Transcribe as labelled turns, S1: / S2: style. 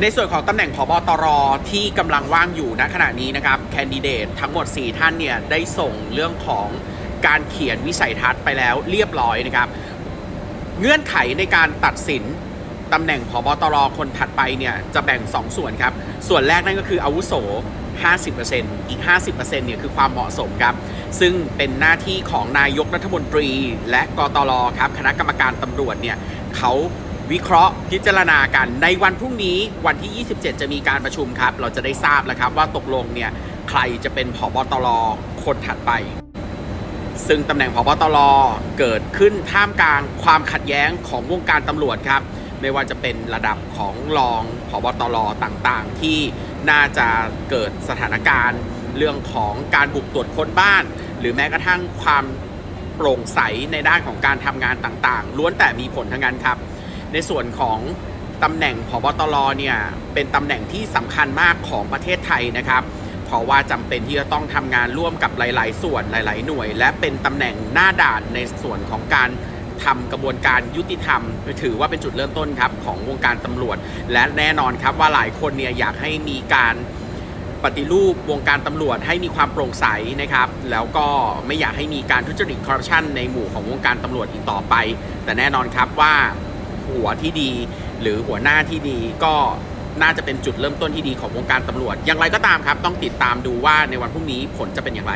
S1: ในส่วนของตำแหน่งผบตรที่กำลังว่างอยู่ณขณะนี้นะครับแคนดิเดตทั้งหมด 4 ท่านเนี่ยได้ส่งเรื่องของการเขียนวิสัยทัศน์ไปแล้วเรียบร้อยนะครับ เงื่อนไขในการตัดสินตำแหน่งผบตรคนถัดไปเนี่ยจะแบ่ง 2 ส่วนครับ ส่วนแรกนั่นก็คืออาวุโส 50%อีก 50%เนี่ยคือความเหมาะสมครับ ซึ่งเป็นหน้าที่ของนายกรัฐมนตรี และกตลครับคณะกรรมการตำรวจเนี่ยเขา วิเคราะห์พิจารณากันในวันพรุ่งนี้วันที่ 27 จะมีการประชุมครับ เราจะได้ทราบแล้วครับว่าตกลงเนี่ยใครจะเป็นผบตรคนถัดไป ซึ่งตำแหน่งพบตรเกิดขึ้นท่ามกลางความขัดแย้งของวงการตำรวจครับ ไม่ว่าจะเป็นระดับของรองพบตรต่างๆ ที่น่าจะเกิดสถานการณ์เรื่องของการบุกตรวจค้นบ้าน หรือแม้กระทั่งความโปร่งใสในด้านของการทำงานต่างๆ ล้วนแต่มีผลทั้งนั้นครับ ในส่วนของตำแหน่งพบตรเนี่ยเป็นตำแหน่งที่สำคัญมากของประเทศไทยนะครับเพราะว่าจำเป็นที่จะต้องทำงานร่วมกับหลาย ๆ ส่วนหลาย ๆ หน่วย และเป็นตำแหน่งหน้าด่านในส่วนของการทำกระบวนการยุติธรรม ถือว่าเป็นจุดเริ่มต้นครับของวงการตำรวจ และแน่นอนครับว่าหลายคนเนี่ยอยากให้มีการปฏิรูปวงการตำรวจให้มีความโปร่งใสนะครับ แล้วก็ไม่อยากให้มีการทุจริตคอร์รัปชันในหมู่ของวงการตำรวจอีกต่อไป แต่แน่นอนครับว่า หัวที่ดี หรือหัวหน้าที่ดีก็น่าจะเป็นจุดเริ่มต้นที่ดีของวงการตำรวจ อย่างไรก็ตามครับ ต้องติดตามดูว่าในวันพรุ่งนี้ผลจะเป็นอย่างไร